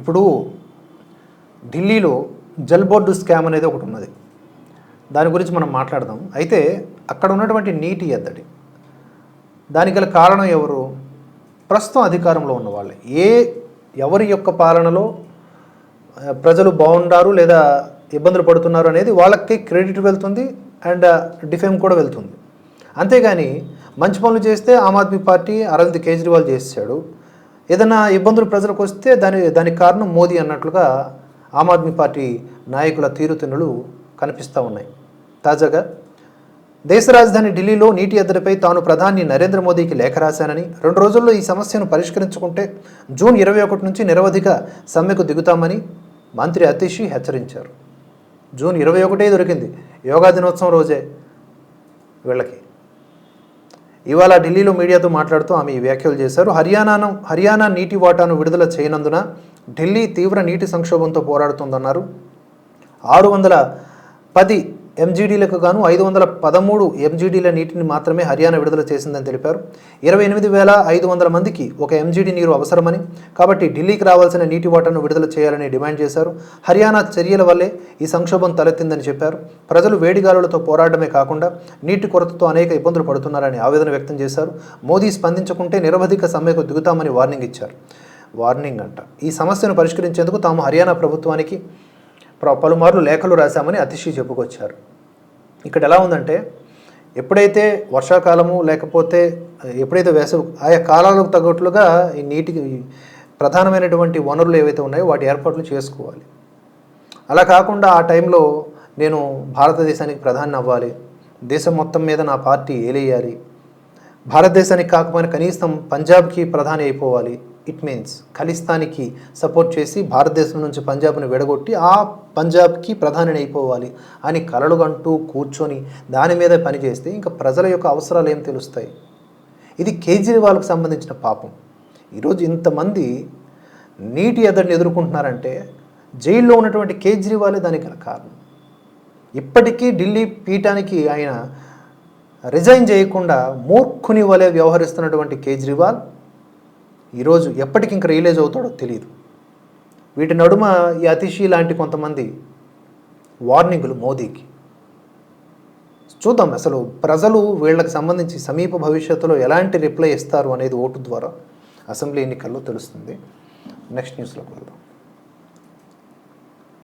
ఇప్పుడు ఢిల్లీలో Jal board scam అనేది ఒకటి ఉన్నది. దాని గురించి మనం మాట్లాడదాం. అయితే అక్కడ ఉన్నటువంటి నీటి ఎద్దడి దానికి గల కారణం ఎవరు? ప్రస్తుతం అధికారంలో ఉన్న వాళ్ళే. ఏ ఎవరి యొక్క పాలనలో ప్రజలు బాగుండారు లేదా ఇబ్బందులు పడుతున్నారు అనేది వాళ్ళకి క్రెడిట్ వెళ్తుంది అండ్ డిఫేమ్ కూడా వెళ్తుంది. అంతేగాని మంచి పనులు చేస్తే ఆమ్ ఆద్మీ పార్టీ అరవింద్ కేజ్రీవాల్ చేశాడు. ఏదైనా ఇబ్బందులు ప్రజలకు వస్తే దాని దానికి కారణం మోదీ అన్నట్లుగా ఆమ్ ఆద్మీ పార్టీ నాయకుల తీరుతెన్నులు కనిపిస్తూ ఉన్నాయి. తాజాగా దేశ రాజధాని ఢిల్లీలో నీటి ఎద్దడిపై తాను ప్రధాని నరేంద్ర మోదీకి లేఖ రాశానని రెండు రోజుల్లో ఈ సమస్యను పరిష్కరించుకుంటే జూన్ ఇరవై ఒకటి నుంచి నిరవధిక సమ్మెకు దిగుతామని మంత్రి అతిషి హెచ్చరించారు. జూన్ ఇరవై ఒకటే దొరికింది. యోగా దినోత్సవం రోజే వీళ్ళకి. ఇవాళ ఢిల్లీలో మీడియాతో మాట్లాడుతూ ఆమె ఈ వ్యాఖ్యలు చేశారు. హర్యానాను హర్యానా నీటి వాటాను విడుదల చేయనందున ఢిల్లీ తీవ్ర నీటి సంక్షోభంతో పోరాడుతోందన్నారు. ఆరు వందల పది ఎంజీడీలకు గాను ఐదు వందల పదమూడు ఎంజీడీల నీటిని మాత్రమే హర్యానా విడుదల చేసిందని తెలిపారు. ఇరవై ఎనిమిది వేల ఐదు వందల మందికి ఒక ఎంజీడీ నీరు అవసరమని కాబట్టి ఢిల్లీకి రావాల్సిన నీటి వాటాను విడుదల చేయాలని డిమాండ్ చేశారు. హర్యానా చర్యల వల్లే ఈ సంక్షోభం తలెత్తిందని చెప్పారు. ప్రజలు వేడిగాలులతో పోరాడమే కాకుండా నీటి కొరతతో అనేక ఇబ్బందులు పడుతున్నారని ఆవేదన వ్యక్తం చేశారు. మోదీ స్పందించకుంటే నిరవధిక సమ్మెకు దిగుతామని వార్నింగ్ ఇచ్చారు. వార్నింగ్ అంట. ఈ సమస్యను పరిష్కరించేందుకు తాము హర్యానా ప్రభుత్వానికి పలుమార్లు లేఖలు రాశామని అతిశీ చెప్పుకొచ్చారు. ఇక్కడ ఎలా ఉందంటే ఎప్పుడైతే వర్షాకాలము లేకపోతే ఎప్పుడైతే వేసవి ఆయా కాలాలకు తగ్గట్లుగా ఈ నీటికి ప్రధానమైనటువంటి వనరులు ఏవైతే ఉన్నాయో వాటి ఏర్పాట్లు చేసుకోవాలి. అలా కాకుండా ఆ టైంలో నేను భారతదేశానికి ప్రధాని అవ్వాలి. దేశం మొత్తం మీద నా పార్టీ ఏలేయాలి భారతదేశానికి కాకపోయినా కనీసం పంజాబ్కి ప్రధాని అయిపోవాలి. ఇట్ మీన్స్ ఖలిస్తానికి సపోర్ట్ చేసి భారతదేశం నుంచి పంజాబ్ని విడగొట్టి ఆ పంజాబ్కి ప్రధాని అయిపోవాలి అని కలలుగంటూ కూర్చొని దాని మీద పనిచేస్తే ఇంకా ప్రజల యొక్క అవసరాలు ఏం తెలుస్తాయి? ఇది కేజ్రీవాల్కి సంబంధించిన పాపం. ఈరోజు ఇంతమంది నీటి ఎద్దడిని ఎదుర్కొంటున్నారంటే జైల్లో ఉన్నటువంటి కేజ్రీవాలే దానికి గల కారణం. ఇప్పటికీ ఢిల్లీ పీఠానికి ఆయన రిజైన్ చేయకుండా మూర్ఖుని వలె వ్యవహరిస్తున్నటువంటి కేజ్రీవాల్ ఈరోజు ఎప్పటికి ఇంక రియలైజ్ అవుతాడో తెలియదు వీటి నడుమ ఈ అతిషి లాంటి కొంతమంది వార్నింగులు మోదీకి. చూద్దాం అసలు ప్రజలు వీళ్ళకి సంబంధించి సమీప భవిష్యత్తులో ఎలాంటి రిప్లై ఇస్తారు అనేది ఓటు ద్వారా అసెంబ్లీ ఎన్నికల్లో తెలుస్తుంది. నెక్స్ట్ న్యూస్లోకి వెళ్దాం.